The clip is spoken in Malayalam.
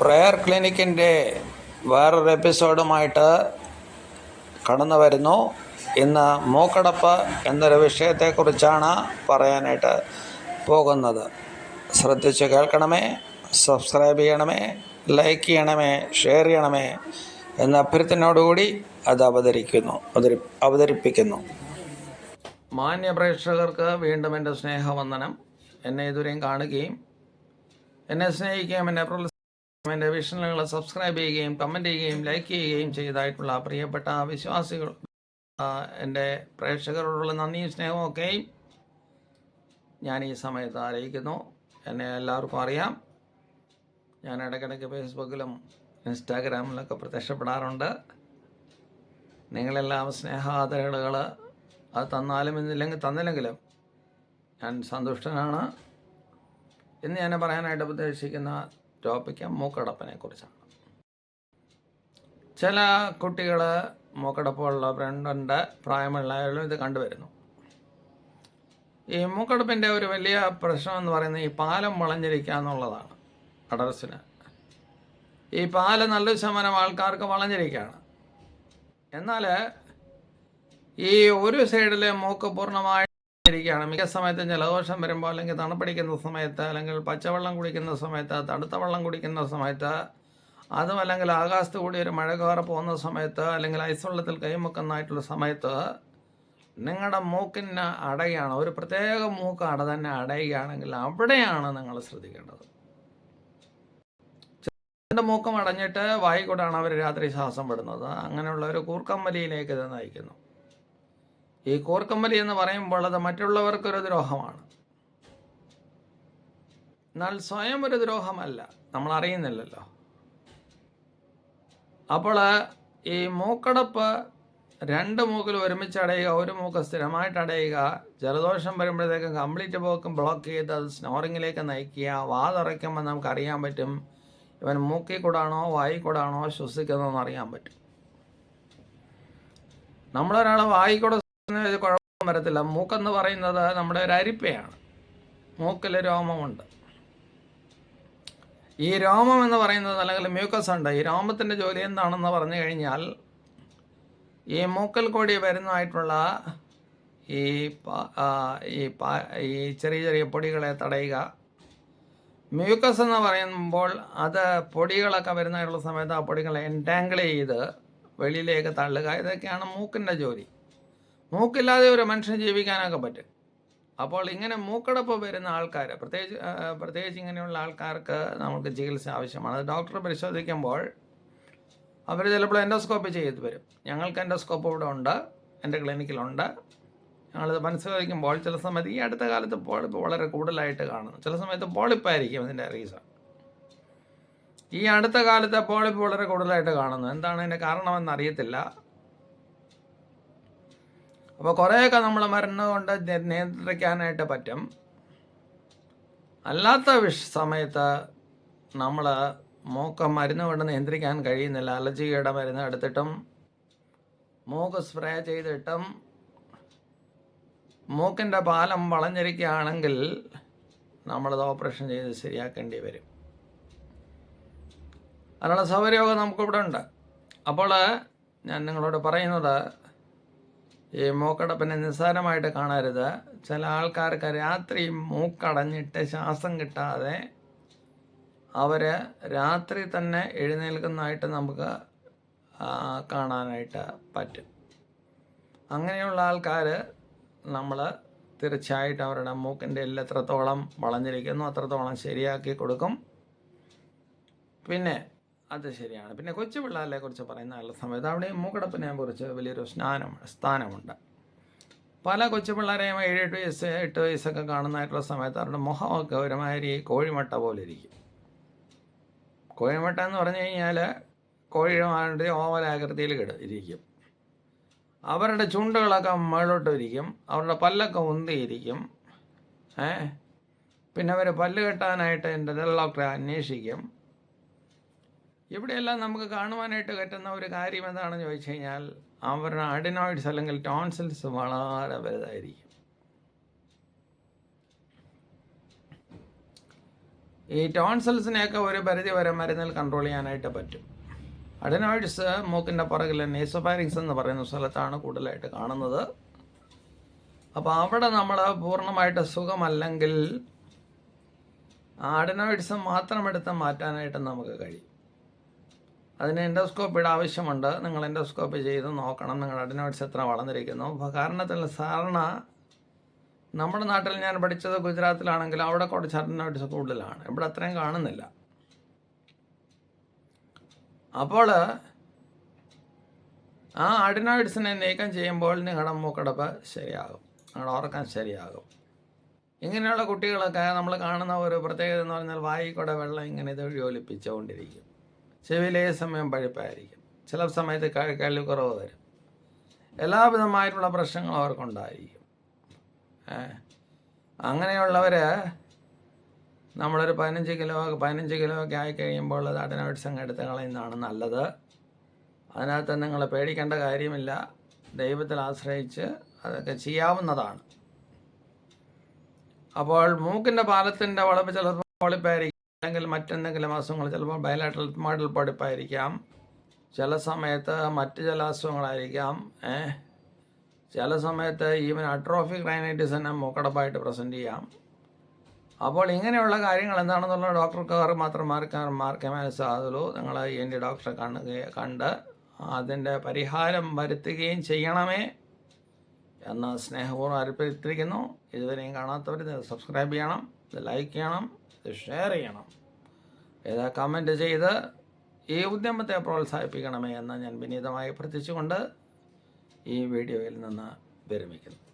പ്രയർ ക്ലിനിക്കിന്റെ വേറൊരു എപ്പിസോഡുമായിട്ട് കടന്നു വരുന്നു. ഇന്ന് മൂക്കടപ്പ് എന്നൊരു വിഷയത്തെക്കുറിച്ചാണ് പറയാനായിട്ട് പോകുന്നത്. ശ്രദ്ധിച്ച് കേൾക്കണമേ സബ്സ്ക്രൈബ് ചെയ്യണമേ ലൈക്ക് ചെയ്യണമേ ഷെയർ ചെയ്യണമേ എന്ന അഭ്യർത്ഥനയോടുകൂടി അത് അവതരിക്കുന്നു അവതരി അവതരിപ്പിക്കുന്നു. മാന്യ പ്രേക്ഷകർക്ക് വീണ്ടും എന്റെ സ്നേഹവന്ദനം. എന്നെ ഇതുവരെയും കാണുകയും എന്നെ സ്നേഹിക്കുകയും എന്നെ എന്റെ വിഷനുകൾ സബ്സ്ക്രൈബ് ചെയ്യുകയും കമന്റ് ചെയ്യുകയും ലൈക്ക് ചെയ്യുകയും ചെയ്തതായിട്ടുള്ള പ്രിയപ്പെട്ട വിശ്വാസികൾ എന്റെ പ്രേക്ഷകരോടുള്ള നന്ദിയും സ്നേഹവും ഒക്കെയും ഞാൻ ഈ സമയത്ത് അറിയിക്കുന്നു. എന്നെ എല്ലാവർക്കും അറിയാം. ഞാൻ ഇടയ്ക്കിടയ്ക്ക് ഫേസ്ബുക്കിലും ഇൻസ്റ്റാഗ്രാമിലൊക്കെ പ്രത്യക്ഷപ്പെടാറുണ്ട്. നിങ്ങളെല്ലാം സ്നേഹാദരകൾ അത് തന്നാലും ഇന്നില്ലെങ്കിൽ തന്നില്ലെങ്കിലും ഞാൻ സന്തുഷ്ടനാണ്. ഇന്ന് ഞാൻ പറയാനായിട്ട് ഉദ്ദേശിക്കുന്ന ടോപ്പിക്ക് മൂക്കടപ്പിനെ കുറിച്ചാണ് ചില കുട്ടികൾ മൂക്കടപ്പുള്ള ഫ്രണ്ടുണ്ട് പ്രായമുള്ളവരും ഇത് കണ്ടുവരുന്നു. ഈ മൂക്കടപ്പിന്റെ ഒരു വലിയ പ്രശ്നം എന്ന് പറയുന്നത് ഈ പാലം വളഞ്ഞിരിക്കുക എന്നുള്ളതാണ് അഡർസിന് ഈ പാൽ നല്ല ശതമാനം ആൾക്കാർക്ക് വളഞ്ഞിരിക്കുകയാണ്. എന്നാൽ ഈ ഒരു സൈഡിലെ മൂക്ക് പൂർണമായി ഇരിക്കുകയാണ്. മിക്ക സമയത്തും ജലദോഷം വരുമ്പോൾ അല്ലെങ്കിൽ തണുപ്പടിക്കുന്ന സമയത്ത് അല്ലെങ്കിൽ പച്ചവെള്ളം കുടിക്കുന്ന സമയത്ത് തടുത്ത വെള്ളം കുടിക്കുന്ന സമയത്ത് അതും അല്ലെങ്കിൽ ആകാശത്ത് കൂടി ഒരു മഴ കയറി പോകുന്ന സമയത്ത് അല്ലെങ്കിൽ ഐസ് വെള്ളത്തിൽ കൈമുക്കുന്നതായിട്ടുള്ള സമയത്ത് നിങ്ങളുടെ മൂക്കിന് അടയാണ്. ഒരു പ്രത്യേക മൂക്ക് അട തന്നെ അടയുകയാണെങ്കിൽ അവിടെയാണ് നിങ്ങൾ ശ്രദ്ധിക്കേണ്ടത്. ചിലരുടെ മൂക്കം അടഞ്ഞിട്ട് വായിക്കൂടാണ് അവർ രാത്രി ശ്വാസം വിടുന്നത്. അങ്ങനെയുള്ള ഒരു കൂർക്കമ്പലിയിലേക്ക് ഇത് നയിക്കുന്നു. ഈ കോർക്കമ്പലി എന്ന് പറയുമ്പോൾ അത് മറ്റുള്ളവർക്കൊരു ദ്രോഹമാണ്. എന്നാൽ സ്വയം ഒരു ദ്രോഹമല്ല. നമ്മൾ അറിയുന്നില്ലല്ലോ. അപ്പോൾ ഈ മൂക്കടപ്പ് രണ്ട് മൂക്കിൽ ഒരുമിച്ച് അടയുക ഒരു മൂക്ക് സ്ഥിരമായിട്ട് അടയുക ജലദോഷം വരുമ്പോഴത്തേക്കും കംപ്ലീറ്റ് പോക്കും ബ്ലോക്ക് ചെയ്ത് അത് സ്നോറിങ്ങിലേക്ക് നയിക്കുക വാതറയ്ക്കുമ്പോൾ നമുക്ക് അറിയാൻ പറ്റും ഇവൻ മൂക്കിൽ കൂടാണോ വായി കൂടാണോ ശ്വസിക്കുന്നതെന്ന് അറിയാൻ പറ്റും. നമ്മളൊരാൾ വായി ശ്വസിക്കുന്നത് ഒരു കുഴപ്പം വരത്തില്ല. മൂക്കെന്ന് പറയുന്നത് നമ്മുടെ ഒരു അരിപ്പയാണ്. മൂക്കിൽ രോമമുണ്ട്. ഈ രോമം എന്ന് പറയുന്നത് അല്ലെങ്കിൽ മ്യൂക്കസ് ഉണ്ട്. ഈ രോമത്തിന്റെ ജോലി എന്താണെന്ന് പറഞ്ഞു കഴിഞ്ഞാൽ ഈ മൂക്കൽ കൂടി വരുന്നതായിട്ടുള്ള ഈ ഈ ഈ ചെറിയ ചെറിയ പൊടികളെ തടയുക. മ്യൂക്കസ് എന്ന് പറയുമ്പോൾ അത് പൊടികളൊക്കെ വരുന്നതായിട്ടുള്ള സമയത്ത് ആ പൊടികളെ എൻടാങ്കിൾ ചെയ്ത് വെളിയിലേക്ക് തള്ളുക. ഇതൊക്കെയാണ് മൂക്കിന്റെ ജോലി. മൂക്കില്ലാതെ ഒരു മനുഷ്യൻ ജീവിക്കാനൊക്കെ പറ്റും. അപ്പോൾ ഇങ്ങനെ മൂക്കടപ്പ് വരുന്ന ആൾക്കാർ പ്രത്യേകിച്ച് പ്രത്യേകിച്ച് ഇങ്ങനെയുള്ള ആൾക്കാർക്ക് നമുക്ക് ചികിത്സ ആവശ്യമാണ്. അത് ഡോക്ടർ പരിശോധിക്കുമ്പോൾ അവർ ചിലപ്പോൾ എൻഡോസ്കോപ്പ് ചെയ്ത് വരും ഞങ്ങൾക്ക് എൻഡോസ്കോപ്പ് ഇവിടെ ഉണ്ട് എന്റെ ക്ലിനിക്കിലുണ്ട്. ഞങ്ങളിത് പരിശോധിക്കുമ്പോൾ ചില സമയത്ത് ഈ അടുത്ത കാലത്ത് പോളിപ്പ് വളരെ കൂടുതലായിട്ട് കാണുന്നു. ചില സമയത്ത് പോളിപ്പായിരിക്കും ഇതിന്റെ റീസൺ. ഈ അടുത്ത കാലത്ത് പോളിപ്പ് വളരെ കൂടുതലായിട്ട് കാണുന്നു. എന്താണ് അതിന്റെ കാരണമെന്ന് അറിയത്തില്ല. അപ്പോൾ കുറേയൊക്കെ നമ്മൾ മരുന്ന് കൊണ്ട് നിയന്ത്രിക്കാനായിട്ട് പറ്റും. അല്ലാത്ത വിഷ സമയത്ത് നമ്മൾ മൂക്ക മരുന്ന് കൊണ്ട് നിയന്ത്രിക്കാൻ കഴിയുന്നില്ല. അലർജിയുടെ മരുന്ന് എടുത്തിട്ടും മൂക്ക് സ്പ്രേ ചെയ്തിട്ടും മൂക്കിന്റെ പാലം വളഞ്ഞിരിക്കുകയാണെങ്കിൽ നമ്മളത് ഓപ്പറേഷൻ ചെയ്ത് ശരിയാക്കേണ്ടി വരും. അതിനുള്ള സൗകര്യമൊക്കെ നമുക്കിവിടെ ഉണ്ട് അപ്പോൾ ഞാൻ നിങ്ങളോട് പറയുന്നത് ഈ മൂക്കടപ്പിനെ നിസ്സാരമായിട്ട് കാണരുത്. ചില ആൾക്കാർക്ക് രാത്രി മൂക്കടഞ്ഞിട്ട് ശ്വാസം കിട്ടാതെ അവർ രാത്രി തന്നെ എഴുന്നേൽക്കുന്നതായിട്ട് നമുക്ക് കാണാനായിട്ട് പറ്റും. അങ്ങനെയുള്ള ആൾക്കാർ നമ്മൾ തീർച്ചയായിട്ടും അവരുടെ മൂക്കിന്റെ എല്ല് എത്രത്തോളം വളഞ്ഞിരിക്കുന്നു അത്രത്തോളം ശരിയാക്കി കൊടുക്കും. പിന്നെ അത് ശരിയാണ്. പിന്നെ കൊച്ചു പിള്ളേരെ കുറിച്ച് പറയുന്ന ഉള്ള സമയത്ത് അവിടെ മൂക്കടപ്പിനെ കുറിച്ച് വലിയൊരു സ്നാനം സ്ഥാനമുണ്ട്. പല കൊച്ചു പിള്ളേരെയും ഏഴ് എട്ട് വയസ്സ് എട്ട് വയസ്സൊക്കെ കാണുന്നതായിട്ടുള്ള സമയത്ത് അവരുടെ മുഖമൊക്കെ ഒരുമാതിരി കോഴിമുട്ട പോലെ ഇരിക്കും കോഴിമട്ട എന്ന് പറഞ്ഞു കഴിഞ്ഞാൽ കോഴിയുടെ ഓവലാകൃതിയിൽ കിട ഇരിക്കും. അവരുടെ ചുണ്ടുകളൊക്കെ മുകളിലോട്ട് ഇരിക്കും അവരുടെ പല്ലൊക്കെ ഉന്തിയിരിക്കും. ഏ? പിന്നെ അവർ പല്ല് കെട്ടാനായിട്ട് എന്റെ ഡോക്ടറെ അന്വേഷിക്കും. ഇവിടെയെല്ലാം നമുക്ക് കാണുവാനായിട്ട് പറ്റുന്ന ഒരു കാര്യം എന്താണെന്ന് ചോദിച്ചു കഴിഞ്ഞാൽ അവരുടെ അഡിനോയിഡ്സ് അല്ലെങ്കിൽ ടോൺസിൽസ് വളരെ വലുതായിരിക്കും. ഈ ടോൺസൽസിനെയൊക്കെ ഒരു പരിധി വരെ മരുന്നിൽ കൺട്രോൾ ചെയ്യാനായിട്ട് പറ്റും. അഡനോയിഡ്സ് മൂക്കിന്റെ പുറകിൽ നേസോഫാരിങ്സ് എന്ന് പറയുന്ന സ്ഥലത്താണ് കൂടുതലായിട്ട് കാണുന്നത്. അപ്പോൾ അവിടെ നമ്മൾ പൂർണമായിട്ട് സുഖമല്ലെങ്കിൽ അഡനോയിഡ്സ് മാത്രം എടുത്ത് മാറ്റാനായിട്ട് നമുക്ക് കഴിയും. അതിന് എൻഡോസ്കോപ്പിയുടെ ആവശ്യമുണ്ട്. നിങ്ങൾ എൻഡോസ്കോപ്പി ചെയ്ത് നോക്കണം. നിങ്ങളുടെ അഡിനോയിഡ്സ് എത്ര വളർന്നിരിക്കുന്നു. കാരണത്തിൽ സാറിന് നമ്മുടെ നാട്ടിൽ ഞാൻ പഠിച്ചത് ഗുജറാത്തിലാണെങ്കിൽ അവിടെ കുറച്ച് അഡിനോയിഡ്സ് കൂടുതലാണ്. ഇവിടെ അത്രയും കാണുന്നില്ല. അപ്പോൾ ആ അഡിനോയിഡ്സിനെ നീക്കം ചെയ്യുമ്പോൾ നിങ്ങളുടെ മൂക്കടപ്പ് ശരിയാകും. നിങ്ങളുടെ ഉറക്കം ശരിയാകും. ഇങ്ങനെയുള്ള കുട്ടികളൊക്കെ നമ്മൾ കാണുന്ന ഒരു പ്രത്യേകത എന്ന് പറഞ്ഞാൽ വായിക്കൂടെ വെള്ളം ഇങ്ങനെ ഇത് ഒലിപ്പിച്ചുകൊണ്ടിരിക്കും ചെവിയിലേ സമയം പഴുപ്പായിരിക്കും. ചില സമയത്ത് ക- കേൾവിക്കുറവ് വരും. എല്ലാവിധമായിട്ടുള്ള പ്രശ്നങ്ങളും അവർക്കുണ്ടായിരിക്കും. അങ്ങനെയുള്ളവർ നമ്മളൊരു പതിനഞ്ച് കിലോ പതിനഞ്ച് കിലോ ഒക്കെ ആയി കഴിയുമ്പോൾ അത് അഡനോയിഡ്സ് എടുത്ത് കളയുന്നതാണ് നല്ലത്. അതിനകത്ത് നിങ്ങൾ പേടിക്കേണ്ട കാര്യമില്ല. ദൈവത്തിൽ ആശ്രയിച്ച് അതൊക്കെ ചെയ്യാവുന്നതാണ്. അപ്പോൾ മൂക്കിന്റെ പാലത്തിന്റെ വളപ്പ് ചിലപ്പോൾ പൊളിപ്പായിരിക്കും. അല്ലെങ്കിൽ മറ്റെന്തെങ്കിലും അസുഖങ്ങൾ ചിലപ്പോൾ ബയലാട്രൽ മോഡൽ പഠിപ്പായിരിക്കാം. ചില സമയത്ത് മറ്റ് ചില അസുഖങ്ങളായിരിക്കാം. ചില സമയത്ത് ഈവൻ അട്രോഫിക് റൈനൈറ്റിസ് തന്നെ മൂക്കടപ്പായിട്ട് പ്രസന്റ് ചെയ്യാം. അപ്പോൾ ഇങ്ങനെയുള്ള കാര്യങ്ങൾ എന്താണെന്നുള്ള ഡോക്ടർക്ക് മാത്രം മാർക്കാൻ മാർക്കേ മനസ്സിലാകുള്ളൂ നിങ്ങൾ എന്റെ ഡോക്ടറെ കാണുകയും കണ്ട് അതിന്റെ പരിഹാരം വരുത്തുകയും ചെയ്യണമേ എന്ന് സ്നേഹപൂർവം അർപ്പിച്ചിരിക്കുന്നു. ഇതുവരെയും കാണാത്തവർ സബ്സ്ക്രൈബ് ചെയ്യണം ലൈക്ക് ചെയ്യണം. ഷെയർ ചെയ്യണം. ഇത് കമന്റ് ചെയ്ത് ഈ ഉദ്യമത്തെ പ്രോത്സാഹിപ്പിക്കണമേ എന്ന് ഞാൻ വിനീതമായി അഭ്യർത്ഥിച്ചുകൊണ്ട് ഈ വീഡിയോയിൽ നിന്ന് വിരമിക്കുന്നു.